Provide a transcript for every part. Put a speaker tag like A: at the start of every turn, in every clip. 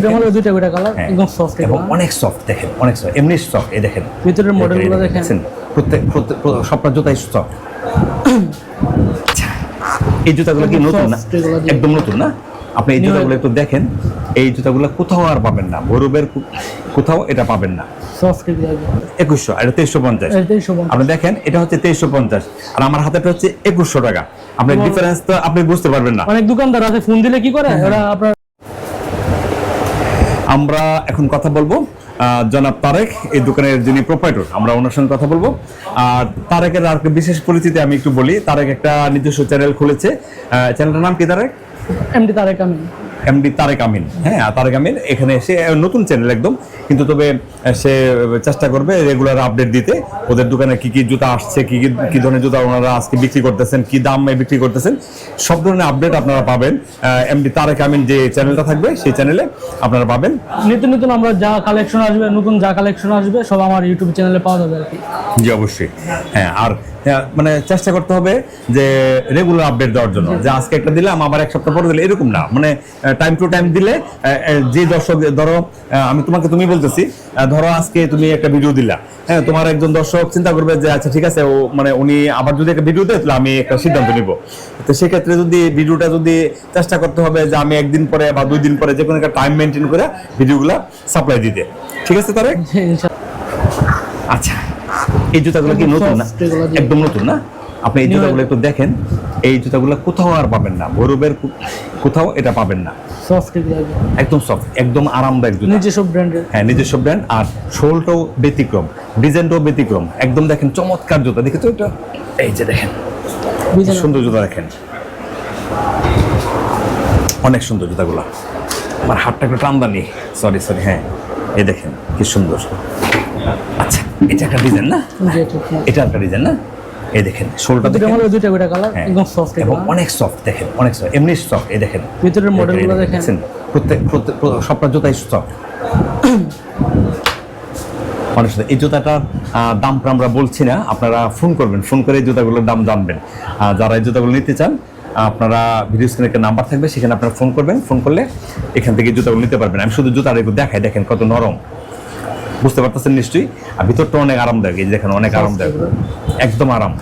A: প্রতিটা মডেল দুইটা কালার একদম সফট
B: এবং অনেক সফট দেখেন অনেক সফট এমনি সফট এই দেখেন।
A: ভিতরের মডেলগুলো দেখেন
B: প্রত্যেক প্রত্যেক সবটা জুতাই সফট এই জুতাগুলো কি নতুন না?
A: soft এগুলো দিয়ে।
B: একদম নতুন না? আপনি এই জুতাগুলো একটু দেখেন এই জুতাগুলো কোথাও আর পাবেন না। ভৈরবের কোথাও এটা পাবেন না। একুশশো এটা তেইশশো পঞ্চাশ। আপনি দেখেন এটা হচ্ছে তেইশশো পঞ্চাশ। আর আমার হাতেটা হচ্ছে একুশশো টাকা। আপনার ডিফারেন্স তো আপনি বুঝতে পারবেন না।
A: অনেক দোকানদার আছে ফোন দিলে কি করে?
B: হ্যাঁ,
A: ওরা আপনার
B: আমরা এখন কথা বলব জনাব তারেক এই দোকানের যিনি প্রোপাইটর আমরা ওনার সঙ্গে কথা বলব। আর তারেকের আর বিশেষ পরিচিতি আমি একটু বলি তারেক একটা নিজস্ব চ্যানেল খুলেছে। চ্যানেলটার নাম কি তারেক?
A: এমডি তারেক আমিন।
B: এমডি তারেক আমিন হ্যাঁ তারেক আমিন। এখানে এসে নতুন চ্যানেল একদম। কিন্তু তবে সে চেষ্টা করবে রেগুলার আপডেট দিতে। ওদের দোকানে কি কি জুতা আসছে কি কি কি ধরনের জুতা ওনারা আজকে বিক্রি করতেছেন কি দামে বিক্রি করতেছেন সব ধরনের আপডেট আপনারা পাবেন। এমডি তারেক আমিন যে চ্যানেলটা থাকবে সেই চ্যানেলে আপনারা পাবেন।
A: নিত্য নতুন আমরা যা কালেকশন আসবে নতুন যা কালেকশন আসবে সব আমার ইউটিউব চ্যানেলে পাওয়া যাবে আর কি।
B: জি অবশ্যই। হ্যাঁ আর হ্যাঁ, মানে চেষ্টা করতে হবে যে রেগুলার আপডেট দেওয়ার জন্য। যে আজকে একটা দিলাম আবার এক সপ্তাহ পরে দিলে এরকম না। মানে টাইম টু টাইম দিলে যে দর্শক ধরো আমি তোমাকে তুমি বলতেছি ধরো আজকে তুমি একটা ভিডিও দিলা। হ্যাঁ তোমার একজন দর্শক চিন্তা করবে যে আচ্ছা ঠিক আছে ও মানে উনি আবার যদি একটা ভিডিও দেয় তাহলে আমি একটা সিদ্ধান্ত নিব। তো সেক্ষেত্রে যদি ভিডিওটা যদি চেষ্টা করতে হবে যে আমি একদিন পরে বা দুই দিন পরে যে কোনো একটা টাইম মেনটেন করে ভিডিওগুলো সাপ্লাই দিতে। ঠিক আছে তারে আচ্ছা এই জুতাগুলো কি নতুন না। একদম নতুন না? আপনি এই জুতাগুলো একটু দেখেন। এই জুতাগুলো কোথাও আর পাবেন না। ভৈরবের কোথাও এটা পাবেন না।
A: সফট
B: একদম সফট একদম আরামদায়ক জুতা।
A: নিজস্ব ব্র্যান্ডের।
B: হ্যাঁ নিজস্ব ব্র্যান্ড আর শোলটাও ব্যতিক্রম ডিজাইনটাও ব্যতিক্রম। একদম দেখেন চমৎকার জুতা। দেখেছ এটা? এই যে দেখেন। সুন্দর জুতা দেখেন। অনেক সুন্দর জুতাগুলো। আমার হাতটা একটু টানদানি সরি সরি হ্যাঁ। এই দেখেন কি সুন্দর। আচ্ছা এটা একটা ডিজাইন না। এটা একটা ডিজাইন না? এই দেখেন শোলটা দেখেন।
A: দুইটা করে কালার
B: হ্যাঁ,
A: একদম সফট
B: এবং অনেক সফট দেখেন অনেক সফট এমনি সফট এই দেখেন।
A: ভিতরের মডেলগুলো দেখেন
B: প্রত্যেক প্রত্যেক প্র- সবটা জুতাই সফট অনেক। এই জুতাটার দামটা আমরা বলছি না আপনারা ফোন করবেন ফোন করে এই জুতাগুলোর দাম জানবেন। যারা এই জুতাগুলো নিতে চান আপনারা ভিডিও স্ক্রিনে একটা নাম্বার থাকবে সেখানে আপনারা ফোন করবেন ফোন করলে এখান থেকে জুতাগুলো নিতে পারবেন। আমি শুধু জুতাটা একটু দেখাই দেখেন কত নরম। বুঝতে পারতেছেন নিশ্চয়ই? আর ভিতরটা অনেক আরামদায়ক এই যে দেখেন অনেক আরামদায়ক। একদম আরাম।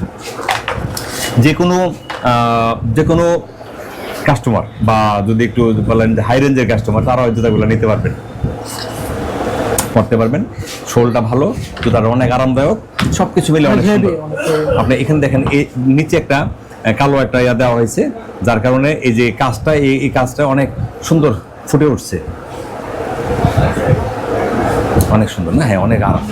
B: যে কোনো যে কোনো কাস্টমার বা যদি একটু বলেন যে হাই রেঞ্জের কাস্টমার তারা ওই জুতাগুলো নিতে পারবেন। পড়তে পারবেন। শোলটা ভালো জুতাটা অনেক আরামদায়ক সব কিছু মিলে অনেক সুন্দর। আপনি এখানে দেখেন এই নিচে একটা কালো একটা ইয়া দেওয়া হয়েছে যার কারণে এই যে কাজটা এই এই কাজটা অনেক সুন্দর ফুটে উঠছে। অনেক সুন্দর না? হ্যাঁ অনেক আরাম।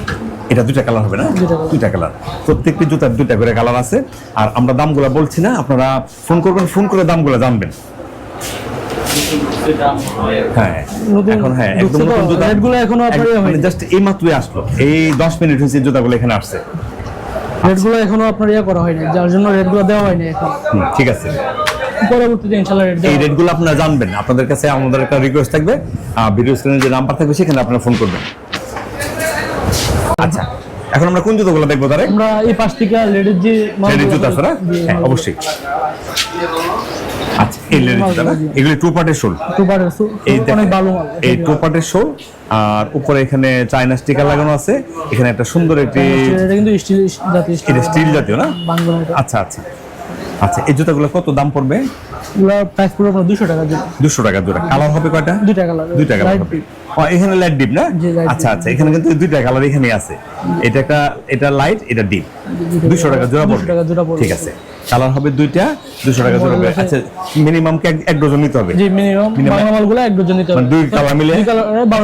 B: এটা দুইটা কালার হবে না?
A: দুইটা
B: কালার প্রত্যেকটি জুতার দুইটা করে কালার আছে। আর আমরা দামগুলো বলছি না আপনারা ফোন করবেন ফোন করে দামগুলো জানবেন। হ্যাঁ এখন হ্যাঁ একদম নতুন জুতা।
A: এখনও
B: মানে জাস্ট এই মাত্রই আসলো। এই দশ মিনিট হয়েছে জুতাগুলো এখানে আসছে।
A: রেটগুলো এখনও আপনার ইয়ে করা হয়নি যার জন্য রেটগুলো দেওয়া হয়নি এখন।
B: ঠিক আছে।
A: পরবর্তীতে ইনশাআল্লাহ রেট
B: এই
A: দেওয়া হবে।
B: রেটগুলো আপনারা জানবেন। আপনাদের কাছে আমাদের একটা রিকোয়েস্ট থাকবে। ভিডিও স্ক্রিনে যে নাম্বার থাকবে সেখানে আপনারা ফোন করবেন। আচ্ছা এখন আমরা কোন জুতোগুলো দেখব তারে?
A: আমরা এই পাশ থেকে লেডিস যে
B: লেডির জুতো আছে না? হ্যাঁ অবশ্যই। আচ্ছা এই লেডির জুতো না এগুলি টু পার্টের শোল
A: টুপারের
B: এই
A: অনেক ভালো মাল
B: এই টু পার্টের শোল আর উপরে এখানে চায়না স্টিকার লাগানো আছে। এখানে একটা সুন্দর একটি
A: এটা কিন্তু স্টিল জাতীয়
B: এটা স্টিল জাতীয় না? আচ্ছা আচ্ছা। আচ্ছা এই জুতাগুলো কত দাম পড়বে?
A: এগুলো প্রাইস পুরো আপনার দুশো টাকা দিন
B: দুশো টাকা জোড়া কালার হবে কয়টা?
A: দুইটা কালার
B: দুইটা কালার এখানে লাইট ডিপ না? আচ্ছা আচ্ছা এখানে কিন্তু দুইটা কালার এখানে আছে। এটা একটা এটা লাইট এটা ডিপ দুশো টাকা জোড়া পড়বে।
A: পড়বে।
B: ঠিক আছে। কালার হবে দুইটা দুশো টাকা জোড়া
A: আছে।
B: আচ্ছা মিনিমাম এক- এক ডজন নিতে হবে?
A: জি মিনিমাম বাংলা এক ডজন নিতে হবে।
B: মানে দুই কালার মিলে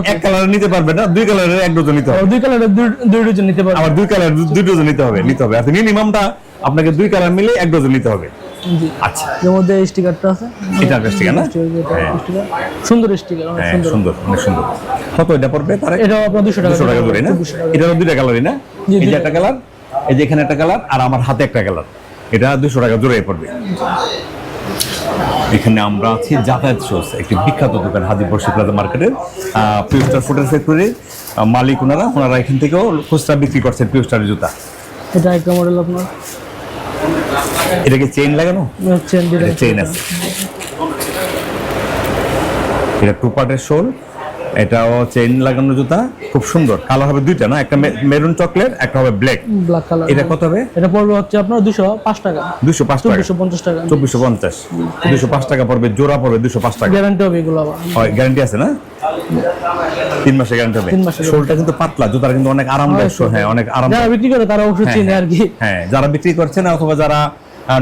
B: এক কালার নিতে পারবে না দুই কালারের এক ডজন নিতে হবে।
A: দুই কালারের দুই ডজন নিতে পারবে।
B: আবার দুই কালার দুই ডজন নিতে হবে নিতে হবে। আচ্ছা মিনিমামটা আপনাকে দুই কালার মিলে এক ডজন নিতে হবে।
A: জি।
B: আচ্ছা।
A: এর মধ্যে স্টিকারটা আছে।
B: এটা না? হ্যাঁ।
A: সুন্দর স্টিকার অনেক
B: হ্যাঁ
A: সুন্দর।
B: সুন্দর অনেক সুন্দর। কত এটা পড়বে তার?
A: আপনার টাকা
B: দুশো টাকা ধরে না? এটারও দুইটা কালারই না? এই যে একটা কালার এই যে এখানে একটা কালার আর আমার হাতে একটা কালার এটা টাকা জোরে পড়বে। এখানে আমরা আছি যাতায়াত শোস একটি বিখ্যাত দোকান হাজিপুর শুক্লাদা মার্কেটের পিউস্টার ফুটের ফ্যাক্টরির মালিক ওনারা ওনারা এখান থেকেও খুচরা বিক্রি করছেন পিউস্টারের জুতা।
A: এটা একটা মডেল আপনার?
B: এটাকে চেইন লাগানো? এটা চেইন আছে। এটা টু পার্টের শোল। এটাও চেইন লাগানো জুতা। খুব সুন্দর। কালার হবে দুইটা না? একটা মেরুন চকলেট একটা হবে ব্ল্যাক
A: ব্ল্যাক কালার
B: এটা কত হবে?
A: এটা পড়বে হচ্ছে আপনার দুশো পাঁচ টাকা।
B: দুশো পাঁচ টাকা।
A: দুশো পঞ্চাশ টাকা।
B: চব্বিশশো পঞ্চাশ। দুশো পাঁচ টাকা পড়বে জোড়া পড়বে দুশো পাঁচ টাকা।
A: গ্যারান্টি হবে এগুলো আবার।
B: হয় গ্যারান্টি আছে না? তিন মাসের গ্যারান্টি হবে। শোলটা কিন্তু পাতলা জুতাটা কিন্তু অনেক আরামদায়ক শোল। হ্যাঁ অনেক আরাম
A: যারা বিক্রি করে তারা অবশ্যই চিনে আর কি।
B: হ্যাঁ যারা বিক্রি করছেন অথবা যারা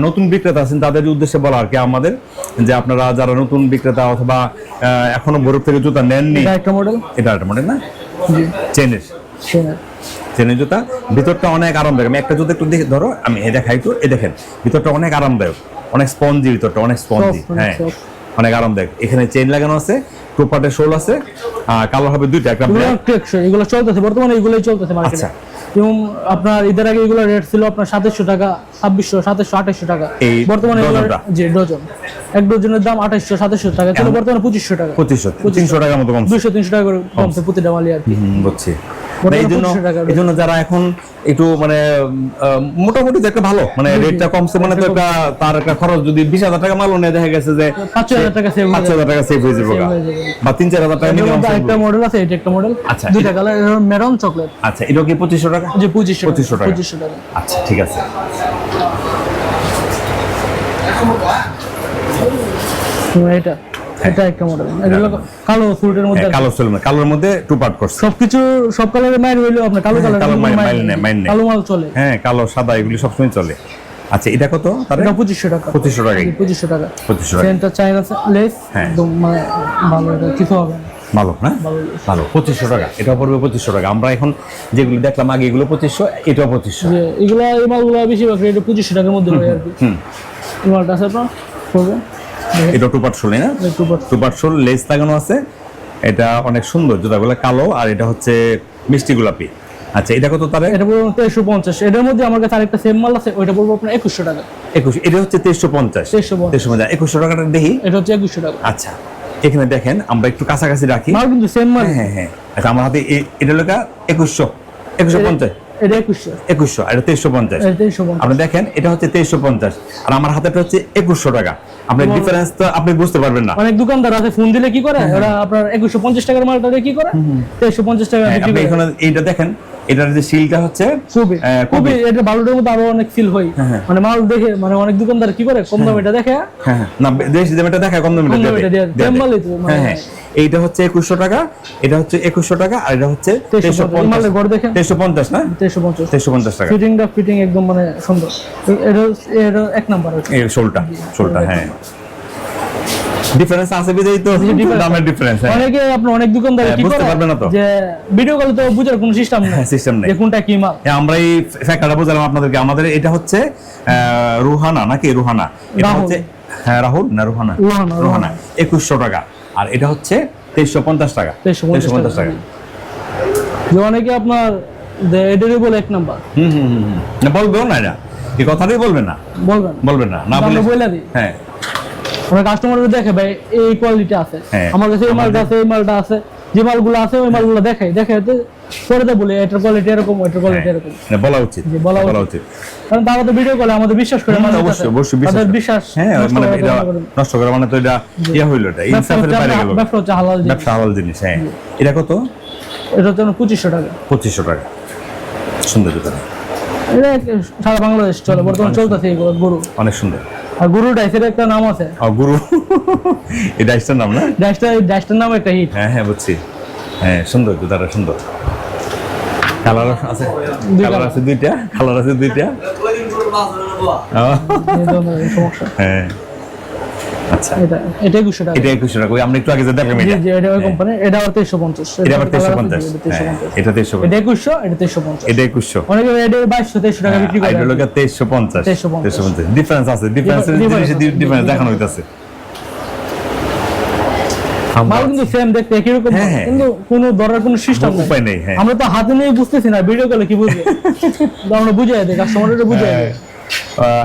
B: নতুন বিক্রেতা আছেন তাদের উদ্দেশ্যে বলা আর কি আমাদের যে আপনারা যারা নতুন বিক্রেতা অথবা এখনও বরফ থেকে জুতা নেননি
A: এটা একটা মডেল
B: এটা একটা মডেল না? চেনের।
A: চেনের
B: জুতা ভিতরটা অনেক আরামদায়ক। আমি একটা জুতা একটু দেখে ধরো আমি এ দেখাই তো এ দেখেন ভিতরটা অনেক আরামদায়ক অনেক স্পঞ্জি ভিতরটা অনেক স্পঞ্জি হ্যাঁ অনেক আরামদায়ক। এখানে চেইন লাগানো আছে টুপাটের শোল আছে কালার হবে দুইটা একটা
A: এগুলো এগুলো চলতেছে বর্তমানে এগুলোই চলতেছে মার্কেটে
B: আচ্ছা।
A: যেমন আপনার ঈদের আগে এগুলো রেট ছিল আপনার সাতাশশো টাকা ছাব্বিশশো সাতাশশো আঠাশশো টাকা। বর্তমানে যে ডজন এক ডজনের দাম আঠাশশো সাতাশশো টাকা। ছিল বর্তমানে পঁচিশশো টাকা।
B: পঁচিশশো তিনশো টাকা মতো কম
A: দুশো তিনশো টাকা করে কমছে প্রতিটা মালি আর কি।
B: বুঝছি। এই জন্য এই জন্য যারা এখন একটু মানে মোটামুটি একটা ভালো। মানে রেটটা কমছে মানে তো একটা তার একটা খরচ। যদি বিশ হাজার টাকা মালও নেয় দেখা গেছে যে
A: পাঁচ হাজার টাকা save
B: পাঁচ হাজার টাকা সেভ হয়ে যাবে। বা তিন চার হাজার টাকা
A: একটা মডেল আছে এটা একটা মডেল
B: আচ্ছা,
A: দুইটা কালার মেরন চকলেট
B: আচ্ছা এটা কি পঁচিশশো টাকা?
A: যে পঁচিশশো
B: 2500 টাকা।
A: পঁচিশশো টাকা।
B: আচ্ছা ঠিক আছে।
A: এটা। এটা একটা মডেল এগুলো কালো সুটের মধ্যে
B: হ্যাঁ, কালো সেলুন কালোর মধ্যে টু পার্ট করছে।
A: সবকিছু সব কালারের মাইল হইলেও আপনার কালো
B: হ্যাঁ,
A: কালার
B: কালো মাইল- মাইল নেই,
A: কালো মাল চলে।
B: হ্যাঁ কালো সাদা এগুলি সবসময় চলে। আচ্ছা এটা কত
A: এটা পঁচিশশো টাকা।
B: পঁচিশশো টাকা
A: পঁচিশশো টাকা।
B: পঁচিশশো টাকা।
A: চেনটা চাইনা লেস
B: হ্যাঁ।
A: একদম মানে ভালো এটা কিছু হবে
B: ভালো না ভালো পঁচিশশো টাকা। এটা পড়বে পঁচিশশো টাকা। আমরা এখন যেগুলো দেখলাম আগে এগুলো পঁচিশশো এটাও পঁচিশশো।
A: এগুলো এই মালগুলো বেশিরভাগ রেট পঁচিশশো টাকার মধ্যে হয় আর কি।
B: হুম।
A: মালটা আছে আপনার পড়বে।
B: এটা টু পার্ট শোল না?
A: একটু
B: টু পার্ট শোল লেস লাগানো আছে। এটা অনেক সুন্দর জুতাগুলো কালো আর এটা হচ্ছে মিষ্টি গোলাপি। আচ্ছা এটা কত তারে?
A: এটা পড়বে তেইশশো পঞ্চাশ। এটার মধ্যে আমার কাছে আরেকটা সেম মাল আছে ওইটা পড়বে আপনার একুশশো টাকা।
B: একুশ এটা হচ্ছে তেইশশো পঞ্চাশ।
A: 2350
B: তেইশশো পঞ্চাশ একুশশো টাকাটা দেখি।
A: এটা হচ্ছে একুশশো টাকা।
B: আচ্ছা এখানে দেখেন আমরা একটু কাছাকাছি রাখি।
A: কিন্তু সেম মাল।
B: হ্যাঁ হ্যাঁ হ্যাঁ। আচ্ছা আমার হাতে এটা লেখা একুশশো একুশশো পঞ্চাশ।
A: এটা একুশশো।
B: একুশশো এটা আপনি দেখেন এটা হচ্ছে তেইশশো পঞ্চাশ। আর আমার হাতেটা হচ্ছে একুশশো টাকা। আপনি ডিফারেন্স তো আপনি বুঝতে পারবেন না।
A: অনেক দোকানদার আছে ফোন দিলে কি করে? ওরা আপনার একুশশো পঞ্চাশ টাকার মালটা দিয়ে কি করে? তেইশশো পঞ্চাশ টাকা
B: হ্যাঁ, আপনি এখানে এইটা দেখেন এটার যে সিলটা হচ্ছে
A: খুবই খুবই এটা বালুটার মধ্যে আরও অনেক ফিল হয়।
B: হ্যাঁ।
A: মানে মাল দেখে মানে অনেক দোকানদার কি করে? কম দামে এটা দেখে।
B: হ্যাঁ হ্যাঁ। না দেশ দামটা দেখায় কম দামে
A: কম দামে এটা দিয়ে। দেয়। দাম বলেই তো,
B: হ্যাঁ হ্যাঁ। এইটা হচ্ছে একুশশো টাকা এটা হচ্ছে একুশশো টাকা আর এটা হচ্ছে
A: 2350
B: তেইশশো
A: এই মালের গড় দেখেন।
B: তেইশশো পঞ্চাশ না?
A: তেইশশো পঞ্চাশ।
B: টাকা।
A: ফিটিংটা ফিটিং একদম মানে সুন্দর। এটা এটা এক নাম্বার।
B: শোলটা শোলটা হ্যাঁ। ডিফারেন্স আছে বিদেই তো? দামের ডিফারেন্স হ্যাঁ।
A: অনেকে আপনার অনেক দোকানদার
B: হ্যাঁ,
A: কি করে?
B: পারবে না তো।
A: যে ভিডিও কলে তো বুঝার কোনো সিস্টেম নেই।
B: system নেই।
A: কোনটা কি মাল।
B: হ্যাঁ, আমরা এই ফ্যাক্টরটা বুঝলাম আপনাদেরকে। আমাদের এটা হচ্ছে রুহানা নাকি রুহানা? এটা হচ্ছে হ্যাঁ রাহুল না রুহানা?
A: রুহানা,
B: একুশশো টাকা। আর এটা হচ্ছে তেইশশো পঞ্চাশ টাকা।
A: 2350
B: পঞ্চাশ টাকা।
A: অনেকে আপনার এটারই বলে এক নাম্বার।
B: হুম হুম হুম বলবেও না এটা। এই কথাটাই বলবে না।
A: বলবেন
B: বলবে না। না বলে হ্যাঁ।
A: আমরা কাস্টমার দেখে ভাই এই কোয়ালিটি আছে।
B: হ্যাঁ,
A: আমার কাছে এই মালটা আছে এই মালটা আছে যে মালগুলো আছে ওই মালগুলো দেখাই দেখে পরে তো বলি এটার কোয়ালিটি এরকম কোয়ালিটি
B: হ্যাঁ,
A: এরকম।
B: বলা উচিত
A: বলা উচিত। কারণ তারা তো ভিডিও করে আমাদের বিশ্বাস করে মানুষ
B: অবশ্যই অবশ্যই বিশ্বাস
A: বিশ্বাস
B: হ্যাঁ মানে এটা নষ্ট করা মানে তো এটা ইয়া হইল এটা ইনসাফের বাইরে গেল।
A: ব্যবসা হচ্ছে হালাল জিনিস।
B: ব্যবসা হালাল জিনিস হ্যাঁ। এটা কত?
A: এটা হচ্ছে পঁচিশশো টাকা।
B: পঁচিশশো টাকা। সুন্দর
A: এটা সারা বাংলাদেশ চলে বর্তমানে চলতেছে গরু।
B: অনেক সুন্দর।
A: গরু ডাইসের একটা নাম আছে।
B: গুরু। এই ডাইসটার নাম না?
A: ডাইসটা ডাইসটার নাম একটা হিট
B: হ্যাঁ হ্যাঁ বুঝছি। হ্যাঁ সুন্দর জুতাটা সুন্দর। কালার আছে? কালার আছে দুইটা? কালার আছে দুইটা? হ্যাঁ। আচ্ছা।
A: এটা এটা একুশশো টাকা।
B: এটা একুশশো টাকা। ওই আমরা একটু আগে যে দেখলাম এটা
A: জি এটা ওই কোম্পানি এটা আবার তেইশশো পঞ্চাশ।
B: এটা আবার তেইশশো
A: colour আছে,
B: পঞ্চাশ।
A: জি, এটা 1350
B: হ্যাঁ, এটা তেইশশো
A: এটা একুশশো এটা তেইশশো পঞ্চাশ।
B: এটা একুশশো।
A: অনেকে এটা বাইশশো তেইশশো টাকা বিক্রি করে।
B: এটা লোকের তেইশশো পঞ্চাশ।
A: 2350
B: তেইশশো পঞ্চাশ। ডিফারেন্স আছে। ডিফারেন্স
A: difference
B: ডিফারেন্স দেখানো হইতাছে।
A: মাল কিন্তু সেম দেখতে একই রকম
B: হ্যাঁ, হ্যাঁ।
A: কিন্তু কোনো ধরার কোনো সিস্টেম
B: উপায় নেই, হ্যাঁ।
A: আমরা তো হাতে নিয়ে বুঝতেছি না ভিডিও কলে কি বুঝবে? আমরা বুঝাই কাস্টমারটা বুঝাই
B: আহ,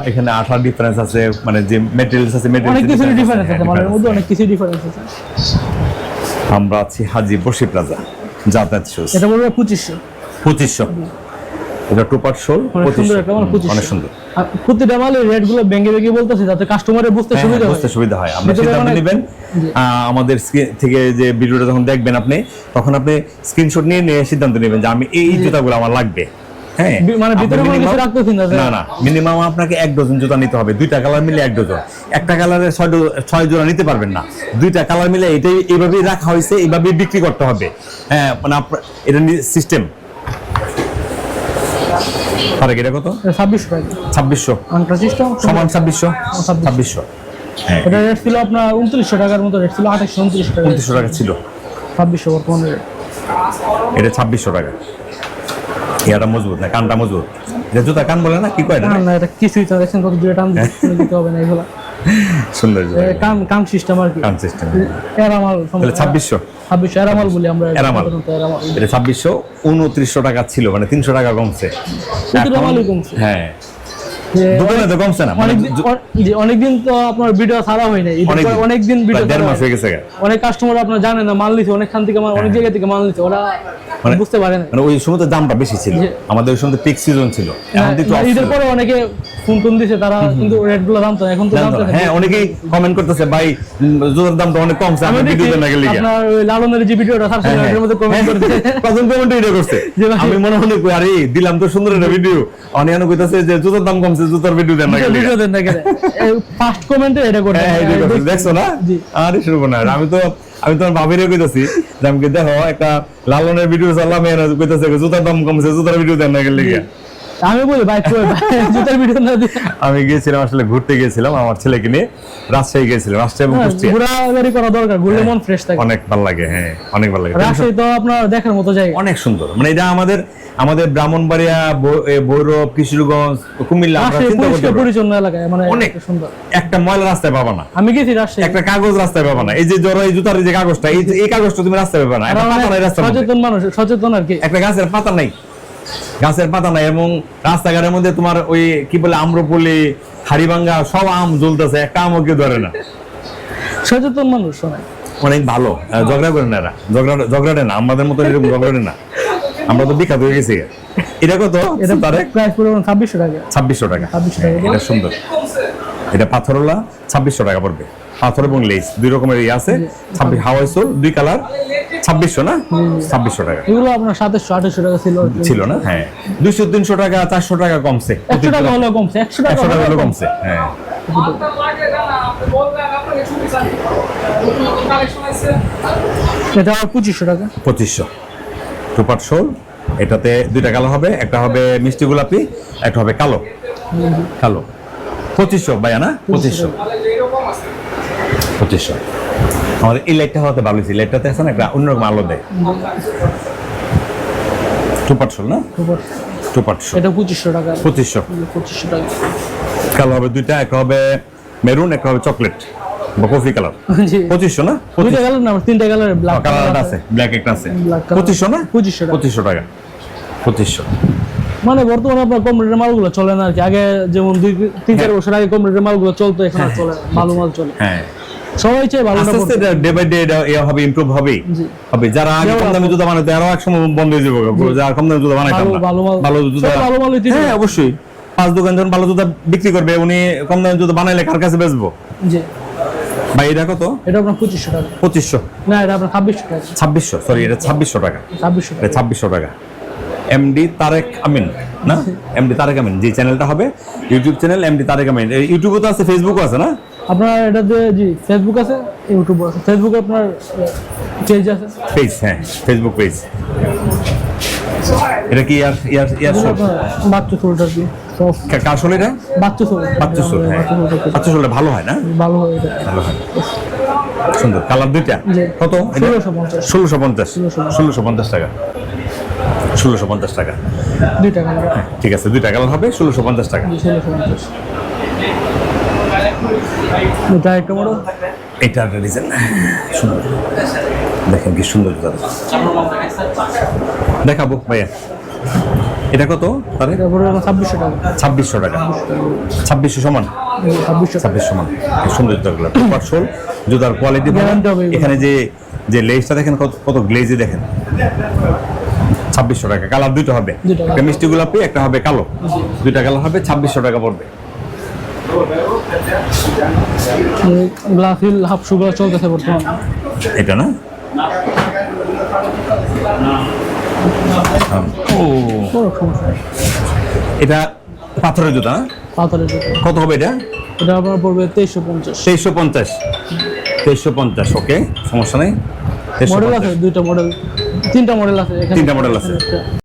B: এখানে আঠার ডিফারেন্স আছে মানে যে মেটেরিয়ালস আছে
A: অনেক কিছু ডিফারেন্স আছে মালের মধ্যে অনেক কিছু ডিফারেন্স আছে।
B: আমরা আছি হাজি বসি প্লাজা যাতায়াত শুজ
A: এটা বলবে পঁচিশশো।
B: পঁচিশশো। এটা টু পার্ট শোল
A: অনেক সুন্দর। মানে প্রতিটা মালের রেটগুলো ভেঙে ভেঙে বলতেছি যাতে কাস্টমারের বুঝতে
B: হ্যাঁ,
A: সুবিধা
B: হ্যাঁ,
A: হয়
B: বুঝতে সুবিধা হয়। আপনি সিদ্ধান্ত
A: অনেক-
B: নেবেন। আমাদের থেকে যে ভিডিওটা যখন দেখবেন আপনি তখন আপনি স্ক্রিনশট নিয়ে নিয়ে সিদ্ধান্ত নেবেন যে আমি এই জুতাগুলো আমার লাগবে। হ্যাঁ।
A: মানে ভিতরে কোনো কিছু রাখতেছেন না,
B: না না মিনিমাম আপনাকে এক ডজন জুতা নিতে হবে দুইটা কালার মিলে এক ডজন। একটা কালারে ছয় ছয় জোড়া নিতে পারবেন না। দুইটা কালার মিলে এটাই এইভাবেই রাখা হয়েছে এইভাবেই বিক্রি করতে হবে। হ্যাঁ মানে আপনার এটা সিস্টেম এটা কত?
A: ছাব্বিশশো
B: ছাব্বিশশো। সমান ছাব্বিশশো? ছাব্বিশশো। হ্যাঁ।
A: এটা রেট ছিল আপনার উনত্রিশশো টাকার মতো রেট ছিল আঠাশশো টাকা।
B: উনত্রিশশো টাকা ছিল।
A: ছাব্বিশশো বর্তমানে।
B: এটা ছাব্বিশশো টাকা। ইয়াটা মজবুত না কানটা মজবুত। এটা জুতা কান বলে না কি কয়
A: না না এটা কিছুই তো দেখছেন কত দূরে টান দিতে হবে না এগুলো।
B: সুন্দর
A: কাম কান সিস্টেম আর কি।
B: কাম সিস্টেম
A: এরামাল
B: তাহলে ছাব্বিশশো?
A: ছাব্বিশশো এরামাল বলি আমরা।
B: এরামাল। এটা ছাব্বিশশো উনত্রিশশো টাকা ছিল মানে তিনশো টাকা কমছে।
A: কমছে।
B: হ্যাঁ। দোকানে তো কমছে না মানে
A: অনেকদিন তো আপনার ভিডিও ছাড়া হয় নাই।
B: অনেকদিন।
A: ভিডিও
B: দেড় মাস হয়ে গেছে
A: অনেক কাস্টমার আপনার জানে না মাল খান থেকে অনেক জায়গা থেকে মাল নিচ্ছে ওরা
B: মানে-
A: বুঝতে পারে না
B: মানে ওই সময় তো দামটা বেশি ছিল। আমাদের ওই সময় পিক সিজন ছিল। এখন তো
A: ঈদের পরে অনেকে ফোন টোন দিছে তারা কিন্তু রেটগুলো জানতো না, এখন তো
B: না। হ্যাঁ অনেকেই কমেন্ট করতেছে ভাই উম, জুতার দামটা অনেক কমছে
A: আমি
B: ভিডিও দেন না গেলে
A: আপনার ওই লালনের যে ভিডিওটা
B: হ্যাঁ,
A: এটার মধ্যে কমেন্ট
B: হ্যাঁ,
A: করছে।
B: কমেন্ট এটা করছে। আমি মনে মনে কই আরে দিলাম তো সুন্দর একটা ভিডিও অনিয়ান কইতাছে যে জুতার দাম কমছে জুতার ভিডিও দেন না
A: ভিডিও দেন না কেন? ফার্স্ট কমেন্টে এটা করে
B: হ্যাঁ দেখছ। না? আরে আমি তো আমি তোমার ভাবিরে কইতাছি যে আমি দেখো একটা লালনের ভিডিও চালাম এর কইতাছে জুতার দাম কমছে জুতার ভিডিও দেন না গেলে
A: আমি বলি ভাই জুতার ভিডিও না দিয়ে।
B: আমি গিয়েছিলাম আসলে ঘুরতে গিয়েছিলাম আমার ছেলেকে নিয়ে রাজশাহী গিয়েছিলাম রাজশাহী এবং কুষ্টিয়া।
A: ঘোরাঘুরি করা দরকার ঘুরলে মন ফ্রেশ থাকে।
B: অনেক ভালো লাগে হ্যাঁ অনেক ভালো লাগে।
A: রাজশাহী তো আপনার দেখার মতো জায়গা।
B: অনেক সুন্দর। মানে এটা আমাদের আমাদের ব্রাহ্মণবাড়িয়া বৈ- এ, ভৈরব কিশোরগঞ্জ কুমিল্লা আমরা চিন্তা করতে।
A: পরিচ্ছন্ন এলাকায় মানে
B: অনেক।
A: সুন্দর।
B: একটা ময়লা রাস্তায় পাবা না।
A: আমি গেছি রাজশাহী।
B: একটা কাগজ রাস্তায় পাবা না। এই যে জড়ো এই জুতার যে কাগজটা এই কাগজটা তুমি রাস্তায় পাবা না।
A: আর
B: একটা পাতা নাই রাস্তার
A: সচেতন মানুষ সচেতন আর কি।
B: একটা গাছের পাতা নাই। গাছের পাতা নাই এবং রাস্তাঘাটের মধ্যে তোমার ওই কি বলে আম্রপলি হাড়িভাঙ্গা সব আম জ্বলতেছে একটা আমও কেউ ধরে না।
A: সচেতন মানুষ
B: অনেক ভালো। আহ, ঝগড়া করে না এরা। ঝগড়া ঝগড়াটে না আমাদের মতো এরকম ঝগড়াটে না। আমরা তো বিখ্যাত হয়ে গেছি। এটা কত?
A: এটা
B: তারে
A: প্রাইস পুরো ছাব্বিশশো টাকা।
B: ছাব্বিশশো টাকা।
A: 2600 টাকা।
B: এটা সুন্দর। এটা পাথরওয়ালা ছাব্বিশশো টাকা পড়বে। পাথর এবং লেস দুই রকমের ইয়ে আছে ছাব্বিশ হাওয়াই সোল দুই কালার ছাব্বিশশো না? ছাব্বিশশো টাকা।
A: এগুলো আপনার সাতাশশো আঠাশশো টাকা ছিল।
B: ছিল না হ্যাঁ। দুইশো তিনশো টাকা চারশো টাকা কমছে।
A: একশো টাকা হলেও কমছে একশো টাকা হলেও
B: হলো
A: কমছে।
B: হ্যাঁ।
A: এটা আমার পঁচিশশো টাকা।
B: পঁচিশশো। টুপার শোল এটাতে দুইটা কালার হবে একটা হবে মিষ্টি গোলাপি একটা হবে কালো। কালো। পঁচিশশো ভাইয়া না? পঁচিশশো পঁচিশশো। আমাদের এই লাইটটা হতে ভালো ছিল লাইটটাতে আছে না একটা অন্যরকম আলো দেয়। টুপার শোল না?
A: উপর।
B: টুপার
A: এটা পঁচিশশো টাকা।
B: পঁচিশশো।
A: পঁচিশশো টাকা।
B: কালো হবে দুইটা একটা হবে মেরুন একটা হবে চকলেট বা কফি কালার পঁচিশশো না?
A: দুইটা কালার না তিনটা কালার ব্ল্যাক
B: কালার আছে ব্ল্যাক একটা আছে। পঁচিশশো না?
A: পঁচিশশো
B: পঁচিশশো টাকা। পঁচিশশো।
A: মানে বর্তমানে আপনার কম মালগুলো চলে না আর কি আগে যেমন দুই তিন চার বছর আগে কম মালগুলো চলতো এখন আর চলে না। ভালো মাল চলে।
B: হ্যাঁ।
A: সবাই চাই ভালো
B: আস্তে আস্তে ডে বাই ডে এটা হবে ইমপ্রুভ হবে। হবে। যারা আগে কম দামে জুতা বানাতো এক সময় বন্ধ হয়ে যাবে। যারা কম দামে জুতা বানাইতাম
A: ভালো-
B: জুতা
A: ভালো
B: হ্যাঁ অবশ্যই। পাঁচ দোকান যখন ভালো জুতা বিক্রি করবে উনি কম দামে জুতা বানাইলে কার কাছে বেচবো?
A: জি।
B: ভাই এটা কত?
A: এটা আপনার পঁচিশশো টাকা।
B: পঁচিশশো।
A: না এটা আপনার ছাব্বিশশো টাকা।
B: ছাব্বিশশো সরি এটা ছাব্বিশশো টাকা।
A: ছাব্বিশশো টাকা।
B: ছাব্বিশশো টাকা। এমডি তারেক আমিন না? এমডি তারেক আমিন যে চ্যানেলটা হবে YouTube channel MD Tarek Amin ইউটিউবে তো আছে ফেসবুকও আছে না?
A: আপনার এটাতে জি ফেসবুক আছে ইউটিউব আছে। ফেসবুকে আপনার পেজ আছে?
B: পেজ হ্যাঁ ফেসবুক পেজ এটা কি ইয়ার ইয়ার ইয়ার
A: এগুলো
B: শো
A: আপনার বাচ্চা চুলটা কি? সব
B: কার শোল এটা?
A: বাচ্চা
B: বাচ্চা শোল হ্যাঁ।
A: বাচ্চা
B: বাচ্চা শোলটা ভালো হয় না?
A: ভালো হয় এটা।
B: ভালো হয়। সুন্দর কালার দুইটা? কত?
A: ষোলোশো পঞ্চাশ।
B: ষোলোশো পঞ্চাশ। ষোলোশো পঞ্চাশ টাকা। ষোলোশো পঞ্চাশ টাকা।
A: দুই টাকা লাগে
B: ঠিক আছে দুইটা কালার হবে ষোলোশো পঞ্চাশ টাকা।
A: ষোলোশো পঞ্চাশ এটা একটা বড়
B: এটা একটা ডিজাইন সুন্দর। দেখেন কি সুন্দর জুতা দেখাবো ভাইয়া। এটা কত তাহলে?
A: ছাব্বিশশো টাকা।
B: ছাব্বিশশো টাকা। ছাব্বিশশো সমান?
A: ছাব্বিশশো। টাকা
B: ছাব্বিশ সমান সুন্দর জুতাগুলো জুতার কোয়ালিটি এখানে যে যে লেজটা দেখেন কত কত গ্লেজে দেখেন। ছাব্বিশশো টাকা কালার দুটো হবে। একটা মিষ্টি গোলাপি একটা হবে কালো। দুইটা কালার হবে ছাব্বিশশো টাকা পড়বে।
A: হাফ সুগুলো চলতেছে বর্তমানে।
B: এটা না? ও। এটা পাথরের জুতা
A: পাথরের জুতো।
B: কত হবে এটা?
A: এটা আপনার পড়বে তেইশশো পঞ্চাশ।
B: তেইশশো পঞ্চাশ। তেইশশো পঞ্চাশ ওকে সমস্যা নেই।
A: মডেল আছে দুইটা মডেল। তিনটা মডেল আছে
B: তিনটা মডেল আছে।
A: একটা।